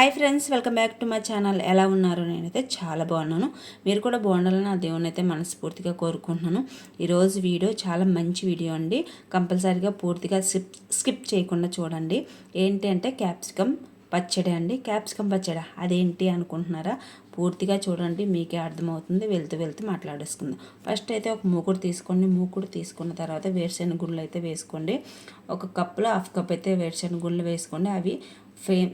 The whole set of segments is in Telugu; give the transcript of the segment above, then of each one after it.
Hi friends welcome back to my channel. ఎలా ఉన్నారు? నేనైతే చాలా బాగున్నాను. మీరు కూడా బాగుండాలని నా దేవుని అయితే మనస్ఫూర్తిగా కోరుకుంటున్నాను. ఈరోజు వీడియో చాలా మంచి వీడియో అండి. కంపల్సరీగా పూర్తిగా స్కిప్ స్కిప్ చేయకుండా చూడండి. ఏంటి అంటే క్యాప్సికమ్ పచ్చడి అండి. క్యాప్సికమ్ పచ్చడి? అదేంటి అనుకుంటున్నారా? పూర్తిగా చూడండి మీకే అర్థమవుతుంది. వెళ్తూ వెళ్తూ మాట్లాడేసుకుందాం. ఫస్ట్ అయితే ఒక మూకుడు తీసుకోండి. మూకుడు తీసుకున్న తర్వాత వేరుశెనగ గుళ్ళు అయితే వేసుకోండి. ఒక కప్పులో హాఫ్ కప్ అయితే వేరుశెనగ గుళ్ళు వేసుకోండి. అవి ఫేమ్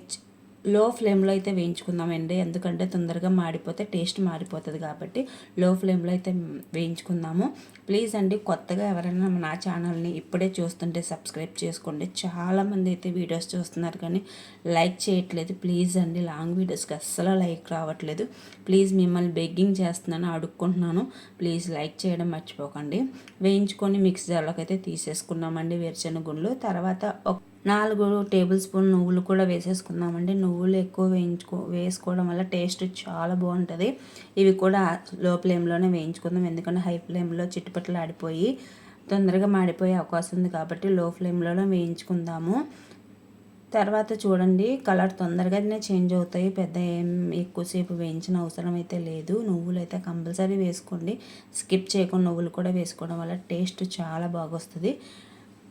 లో ఫ్లేమ్లో అయితే వేయించుకుందామండి ఎందుకంటే తొందరగా మాడిపోతే టేస్ట్ మారిపోతుంది కాబట్టి లో ఫ్లేమ్లో అయితే వేయించుకుందాము. ప్లీజ్ అండి కొత్తగా ఎవరైనా నా ఛానల్ని ఇప్పుడే చూస్తుంటే సబ్స్క్రైబ్ చేసుకోండి. చాలామంది అయితే వీడియోస్ చూస్తున్నారు కానీ లైక్ చేయట్లేదు. ప్లీజ్ అండి లాంగ్ వీడియోస్కి అస్సలు లైక్ రావట్లేదు. ప్లీజ్ మిమ్మల్ని బెగ్గింగ్ చేస్తున్నాను అడుక్కుంటున్నాను. ప్లీజ్ లైక్ చేయడం మర్చిపోకండి. వేయించుకొని మిక్స్ జార్లోకి అయితే తీసేసుకున్నామండి వేరుశెనగ గుండ్లు. తర్వాత ఒక నాలుగు టేబుల్ స్పూన్ నువ్వులు కూడా వేసేసుకుందామండి. నువ్వులు ఎక్కువ వేయించుకో వేసుకోవడం వల్ల టేస్ట్ చాలా బాగుంటుంది. ఇవి కూడా లో ఫ్లేమ్లోనే వేయించుకుందాం. ఎందుకంటే హై ఫ్లేమ్లో చిట్టుపట్లు ఆడిపోయి తొందరగా మాడిపోయే అవకాశం ఉంది కాబట్టి లో ఫ్లేమ్లోనే వేయించుకుందాము. తర్వాత చూడండి కలర్ తొందరగానే చేంజ్ అవుతాయి. పెద్ద ఏం ఎక్కువసేపు వేయించిన అవసరం అయితే లేదు. నువ్వులు అయితే కంపల్సరీ వేసుకోండి. స్కిప్ చేయకుండా నువ్వులు కూడా వేసుకోవడం వల్ల టేస్ట్ చాలా బాగా వస్తుంది.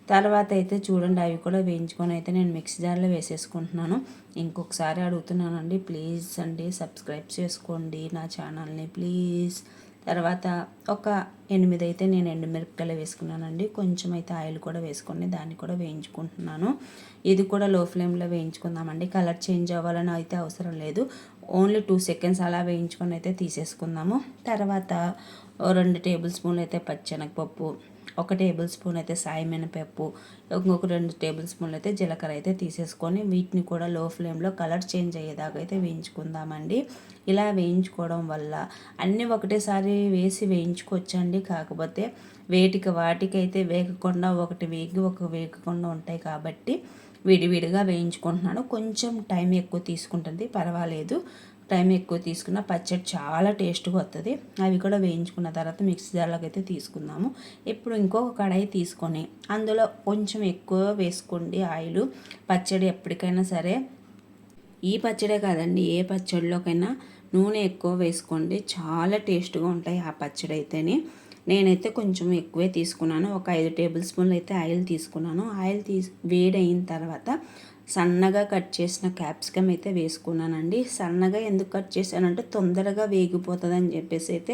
తర్వాత అయితే చూడండి అవి కూడా వేయించుకొని అయితే నేను మిక్సీ జార్లో వేసేసుకుంటున్నాను. ఇంకొకసారి అడుగుతున్నానండి ప్లీజ్ అండి సబ్స్క్రైబ్ చేసుకోండి నా ఛానల్ని ప్లీజ్. తర్వాత ఒక ఎనిమిది అయితే నేను ఎండుమిరపకాయలు వేసుకున్నానండి. కొంచెం అయితే ఆయిల్ కూడా వేసుకొని దాన్ని కూడా వేయించుకుంటున్నాను. ఇది కూడా లో ఫ్లేమ్లో వేయించుకుందామండి. కలర్ చేంజ్ అవ్వాలని అయితే అవసరం లేదు. ఓన్లీ టూ సెకండ్స్ అలా వేయించుకొని అయితే తీసేసుకుందాము. తర్వాత రెండు టేబుల్ స్పూన్లు అయితే పచ్చెనగపప్పు ఒక టేబుల్ స్పూన్ అయితే సాయి మినపప్పు ఇంకొక రెండు టేబుల్ స్పూన్లు అయితే జీలకర్ర అయితే తీసేసుకొని వీటిని కూడా లో ఫ్లేమ్లో కలర్ చేంజ్ అయ్యేదాకా అయితే వేయించుకుందామండి. ఇలా వేయించుకోవడం వల్ల అన్నీ ఒకటేసారి వేసి వేయించుకోవచ్చండి. కాకపోతే వేటికి వాటికైతే వేగకుండా ఒకటి వేగి ఒక వేగకుండా ఉంటాయి కాబట్టి విడివిడిగా వేయించుకుంటున్నాను. కొంచెం టైం ఎక్కువ తీసుకుంటుంది పర్వాలేదు. టైం ఎక్కువ తీసుకున్న పచ్చడి చాలా టేస్ట్గా వస్తుంది అవి కూడా వేయించుకున్న తర్వాత మిక్సీ జార్లోకి అయితే తీసుకుందాము. ఇప్పుడు ఇంకొక కడాయి తీసుకొని అందులో కొంచెం ఎక్కువ వేసుకోండి ఆయిల్. పచ్చడి ఎప్పటికైనా సరే ఈ పచ్చడే కాదండి ఏ పచ్చడిలోకైనా నూనె ఎక్కువ వేసుకోండి. చాలా టేస్ట్గా ఉంటాయి ఆ పచ్చడి అయితేనే నేనైతే కొంచెం ఎక్కువే తీసుకున్నాను. ఒక ఐదు టేబుల్ స్పూన్లు అయితే ఆయిల్ తీసుకున్నాను. ఆయిల్ తీసి వేడి అయిన తర్వాత సన్నగా కట్ చేసిన క్యాప్సికమ్ అయితే వేసుకున్నానండి. సన్నగా ఎందుకు కట్ చేశానంటే తొందరగా వేగిపోతుంది అని చెప్పేసి అయితే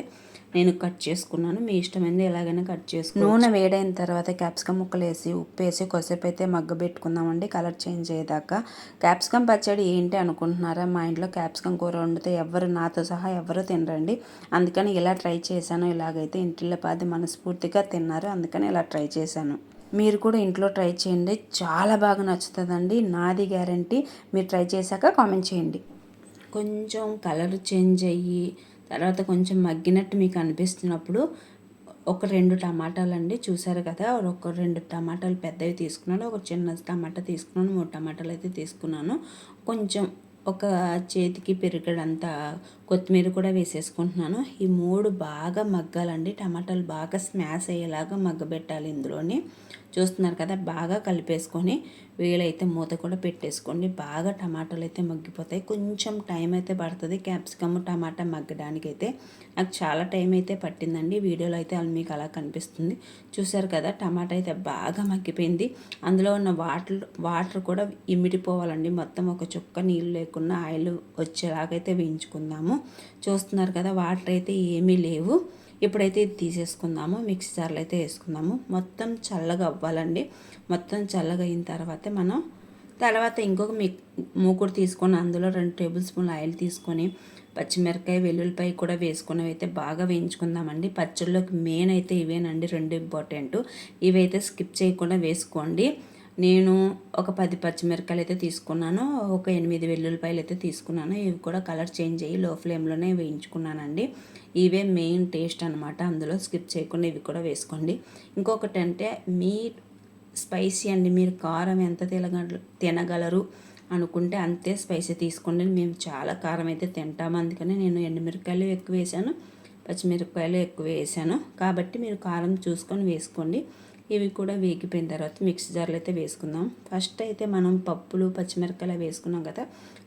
నేను కట్ చేసుకున్నాను. మీ ఇష్టమైంది ఎలాగైనా కట్ చేసుకున్నాను నూనె వేడైన తర్వాత క్యాప్సికమ్ ముక్కలు వేసి ఉప్పు వేసి కొద్దిసేపు అయితే మగ్గ పెట్టుకుందామండి. కలర్ చేంజ్ అయ్యేదాకా. క్యాప్సికమ్ పచ్చడి ఏంటి అనుకుంటున్నారా? మా ఇంట్లో క్యాప్సికమ్ కూర వండితే ఎవరు నాతో సహా ఎవరు తినరండి. అందుకని ఇలా ట్రై చేశాను. ఇలాగైతే ఇంటిలో పాది మనస్ఫూర్తిగా తిన్నారు. అందుకని ఇలా ట్రై చేశాను. మీరు కూడా ఇంట్లో ట్రై చేయండి. చాలా బాగా నచ్చుతుందండి. నాది గ్యారంటీ. మీరు ట్రై చేశాక కామెంట్ చేయండి. కొంచెం కలర్ చేంజ్ అయ్యి తర్వాత కొంచెం మగ్గినట్టు మీకు అనిపిస్తున్నప్పుడు ఒక రెండు టమాటాలు అండి చూసారు కదా ఒక రెండు టమాటాలు పెద్దవి తీసుకున్నాను ఒక చిన్న టమాటా తీసుకున్నాను మూడు టమాటాలు అయితే తీసుకున్నాను. కొంచెం ఒక చేతికి పెరిగడంత కొత్తిమీర కూడా వేసేసుకుంటున్నాను. ఈ మూడు బాగా మగ్గాలండి. టమాటాలు బాగా స్మాష్ అయ్యేలాగా మగ్గబెట్టాలి ఇందులోని. చూస్తున్నారు కదా బాగా కలిపేసుకొని వీలైతే మూత కూడా పెట్టేసుకోండి. బాగా టమాటాలు అయితే మగ్గిపోతాయి. కొంచెం టైం అయితే పడుతుంది. క్యాప్సికమ్ టమాటా మగ్గడానికి అయితే నాకు చాలా టైం అయితే పట్టిందండి. వీడియోలో అయితే మీకు అలా కనిపిస్తుంది. చూసారు కదా టమాటా అయితే బాగా మగ్గిపోయింది. అందులో ఉన్న వాటర్ వాటర్ కూడా ఇమిడిపోవాలండి. మొత్తం ఒక చుక్క నీళ్ళు లేకుండా ఆయిల్ వచ్చేలాగైతే వేయించుకుందాము. చూస్తున్నారు కదా వాటర్ అయితే ఏమీ లేవు. ఇప్పుడైతే ఇది తీసేసుకుందాము మిక్సీ జార్లో అయితే వేసుకుందాము మొత్తం చల్లగా అవ్వాలండి. మొత్తం చల్లగా అయిన తర్వాత మనం తర్వాత ఇంకొక మీ మూకుడు తీసుకొని అందులో రెండు టేబుల్ స్పూన్ ఆయిల్ తీసుకొని పచ్చిమిరకాయ వెల్లుల్లిపాయ కూడా వేసుకుని అయితే బాగా వేయించుకుందామండి. పచ్చళ్ళలోకి మెయిన్ అయితే ఇవేనండి రెండు ఇంపార్టెంట్. ఇవైతే స్కిప్ చేయకుండా వేసుకోండి. నేను ఒక పది పచ్చిమిరకాయలు అయితే తీసుకున్నాను ఒక ఎనిమిది వెల్లుల్లిపాయలు అయితే తీసుకున్నాను. ఇవి కూడా కలర్ చేంజ్ అయ్యి లో ఫ్లేమ్లోనే వేయించుకున్నానండి. ఇవే మెయిన్ టేస్ట్ అనమాట అందులో స్కిప్ చేయకుండా ఇవి కూడా వేసుకోండి. ఇంకొకటి అంటే మీ స్పైసీ అండి మీరు కారం ఎంత తినగ తినగలరు అనుకుంటే అంతే స్పైసీ తీసుకోండి. మేము చాలా కారం అయితే తింటాము. అందుకని నేను ఎండుమిరపకాయలు ఎక్కువ వేసాను. పచ్చిమిరపకాయలు ఎక్కువ వేసాను. కాబట్టి మీరు కారం చూసుకొని వేసుకోండి. ఇవి కూడా వేగిపోయిన తర్వాత మిక్సీ జార్లో అయితే వేసుకుందాం. ఫస్ట్ అయితే మనం పప్పులు పచ్చిమిరపకాయలు వేసుకున్నాం కదా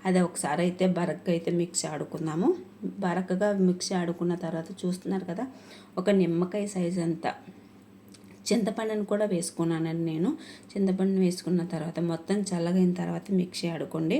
అది ఒకసారి అయితే బరగ్గా అయితే మిక్సీ ఆడుకుందాము. బరకగా మిక్సీ ఆడుకున్న తర్వాత చూస్తున్నారు కదా ఒక నిమ్మకాయ సైజ్ అంతా చింతపండుని కూడా వేసుకున్నానండి నేను. చింతపండుని వేసుకున్న తర్వాత మొత్తం చల్లగైన తర్వాత మిక్సీ ఆడుకోండి.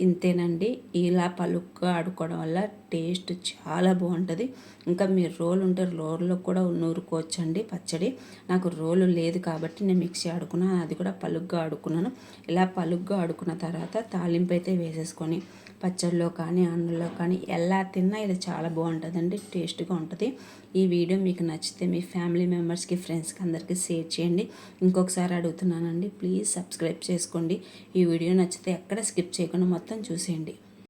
ఇంతేనండి. ఇలా పలుగ్గా ఆడుకోవడం వల్ల టేస్ట్ చాలా బాగుంటుంది. ఇంకా మీరు రోలు ఉంటే రోల్లో కూడా నూరుకోవచ్చండి పచ్చడి. నాకు రోలు లేదు కాబట్టి నేను మిక్సీ ఆడుకున్నాను అది కూడా పలుగ్గా ఆడుకున్నాను. ఇలా పలుగ్గా ఆడుకున్న తర్వాత తాలింపు అయితే వేసేసుకొని పచ్చళ్ళలో కానీ అన్నంలో కానీ ఎలా తిన్నా ఇది చాలా బాగుంటుందండి టేస్ట్గా ఉంటుంది. ఈ వీడియో మీకు నచ్చితే మీ ఫ్యామిలీ మెంబర్స్కి ఫ్రెండ్స్కి అందరికీ షేర్ చేయండి. ఇంకొకసారి అడుగుతున్నానండి ప్లీజ్ సబ్స్క్రైబ్ చేసుకోండి. ఈ వీడియో నచ్చితే ఎక్కడ స్కిప్ చేయకుండా మొత్తం చూసేయండి.